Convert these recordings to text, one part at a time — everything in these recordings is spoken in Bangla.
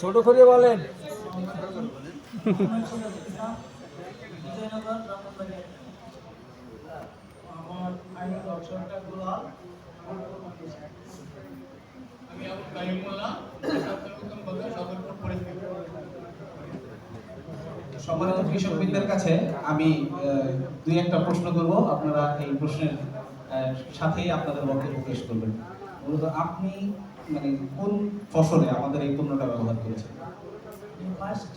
ছোট করে বলেন। আমি আবু কালিমুল্লাহ সর্বপ্রথম সম্মানিত কৃষকবৃন্দের কাছে আমি দুই একটা প্রশ্ন করব। আপনারা এই প্রশ্নের সাথেই আপনাদের বক্তব্য পেশ করবেন। মূলত আপনি মানে কোন ফসলে আমাদের এই পণ্যটা ব্যবহার করেছেন? ফার্স্ট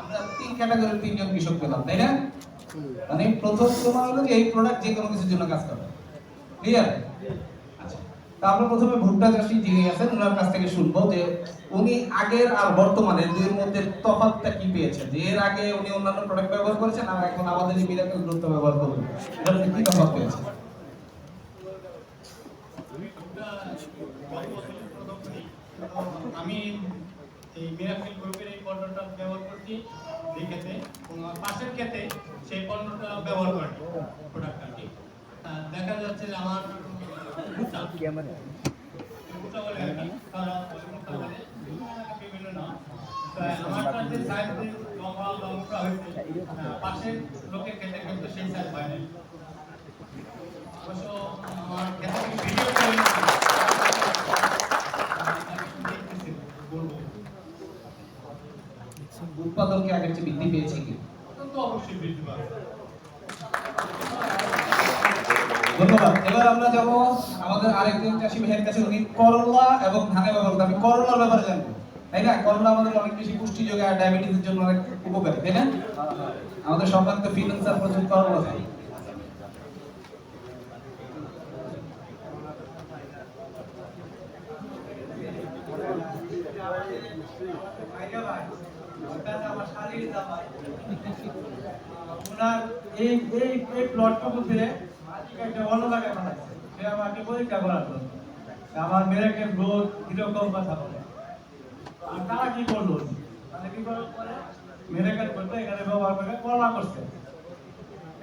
আমরা তিন ক্যাটাগরির তিনজন কৃষক পেলাম তাই না? মানে প্রথম তোমার হলো যে এই প্রোডাক্ট যে কোনো কিছুর জন্য কাজ করে। ক্লিয়ার আচ্ছা তা আমরা প্রথমে ভুট্টা চাষি যিনি আছেন ওনার কাছ থেকে শুনব যে উনি আগের আর বর্তমানে দুইয়ের মধ্যে তফাৎটা কি পেয়েছেন? যে এর আগে উনি অন্যান্য প্রোডাক্ট ব্যবহার করেছেন, আর এখন আমাদের এই মিরাকেল গ্রুপটা ব্যবহার করবেন। কি তফাৎ পেয়েছেন আমি এই মিরাকেল গ্রুপের এই পণ্যটা ব্যবহার করছি। এই ক্ষেত্রে পাশের ক্ষেত্রে সেই পণ্যটা ব্যবহার করি প্রোডাক্টটা কি। দেখা যাচ্ছে যে আমার যে পাশের লোকের ক্ষেত্রে কিন্তু সেই সাইজ হয় না অবশ্য আমার ক্ষেত্রে ভিডিও করে বলব উৎপাদন কি আগের চেয়ে বৃদ্ধি পেয়েছে কি তো ধন্যবাদ। এবার আমরা যাব আমাদের আরেকজন চাষি ভাইয়ের কাছে, উনি এবং ধানে ব্যবহার করে আমি ব্যাপারে জানব। তাই না? করলা আমাদের অনেক বেশি পুষ্টি ডায়াবেটিসের জন্য অনেক উপকারী, তাই না? আমাদের ফিনান্সার প্রচুর করলা খাই ভাইয়া ভাই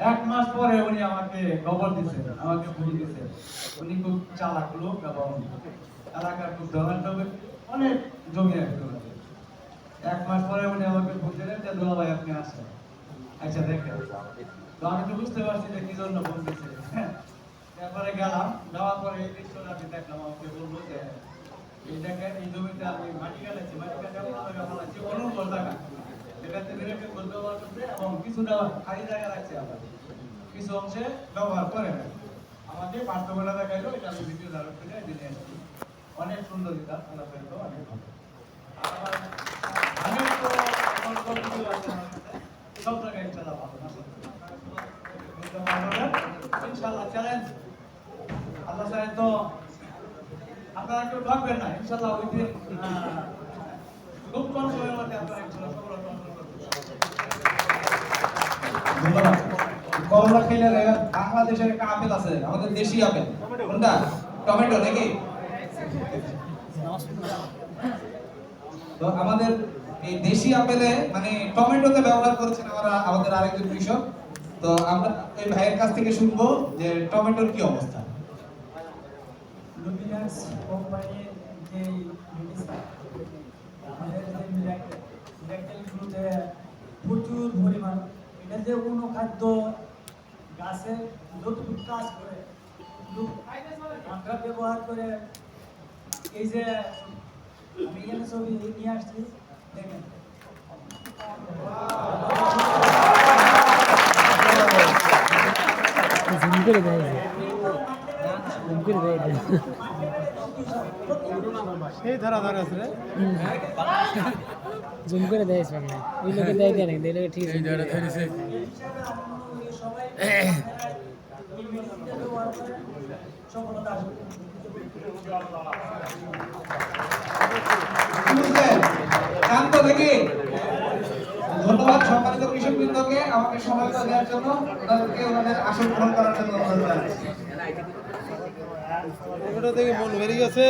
এক মাস পরে উনি আমাকে খবর দিচ্ছেন আমাকে ভুল দিচ্ছে উনি খুব চালাক লোক এবং এলাকার খুব ধরার অনেক জমি আছে। এক মাস পরে উনি আমাকে ফোন দিলেন, যে দুলা ভাই আপনি আসেন আচ্ছা দেখেন। তো আমি তো বুঝতে পারছি যে কি জন্য ফোন দিচ্ছে তারপরে গেলাম, যাওয়ার পরে এই দৃশ্যটা আমি দেখলাম, আমাকে বলল যে, এই এই জমিতে আমি মাটি কাটাচ্ছি মাটি কাটা অনুর্বর জায়গা। এটাতে বিরেকে ব্যবহার করছে এবং কিছুটা খালি জায়গা রাখছে আবার। কিছু অংশে ব্যবহার করে না আমাকে পার্থক্যটা দেখাইলো, এটা আমি ভিডিও ধারণ করে দিনে আসছি অনেক সুন্দর এটা আমরা অনেক ভালো আর আমার আমি তো আমার সব কিছু আছে আমার কাছে। সব জায়গায় ইনশাল্লাহ ভালো। ইনশাল্লাহ চ্যালেঞ্জ আল্লাহ চায় তো আপনারা না, ইনশাল্লাহ ওই দিন খুব কম সময়ের মধ্যে আপনারা ইনশাল্লাহ সফলতা করলা খেলে বাংলাদেশের একটা আপেল আছে, আমাদের দেশি আপেল। কোনটা? টমেটো নাকি? তো আমাদের এই দেশি আপেলে মানে টমেটোতে ব্যবহার করেছেন আমরা, আমাদের আরেকজন কৃষক। তো আমরা এই ভাইয়ের কাছ থেকে শুনব যে টমেটোর কি অবস্থা। লুমিনাস কোম্পানির যে আমাদের যে প্রচুর পরিমাণ, এটা যে অনুখাদ্য গাছের যতটুকু কাজ করে আমরা ব্যবহার করে এই যে আমি এখানে ছবি নিয়ে আসছি জুম করে দেয় সামনে ওই লোকে দেয় দেয় নাকি দেখলে ঠিক আছে সফলতা দেখি ধন্যবাদ সম্মানিত কৃষক বৃন্দকে আমাকে সময় দেওয়ার জন্য। ওনাদেরকে ওনাদের আসন গ্রহণ করার জন্য ধন্যবাদ থেকে মন বেরিয়ে গেছে।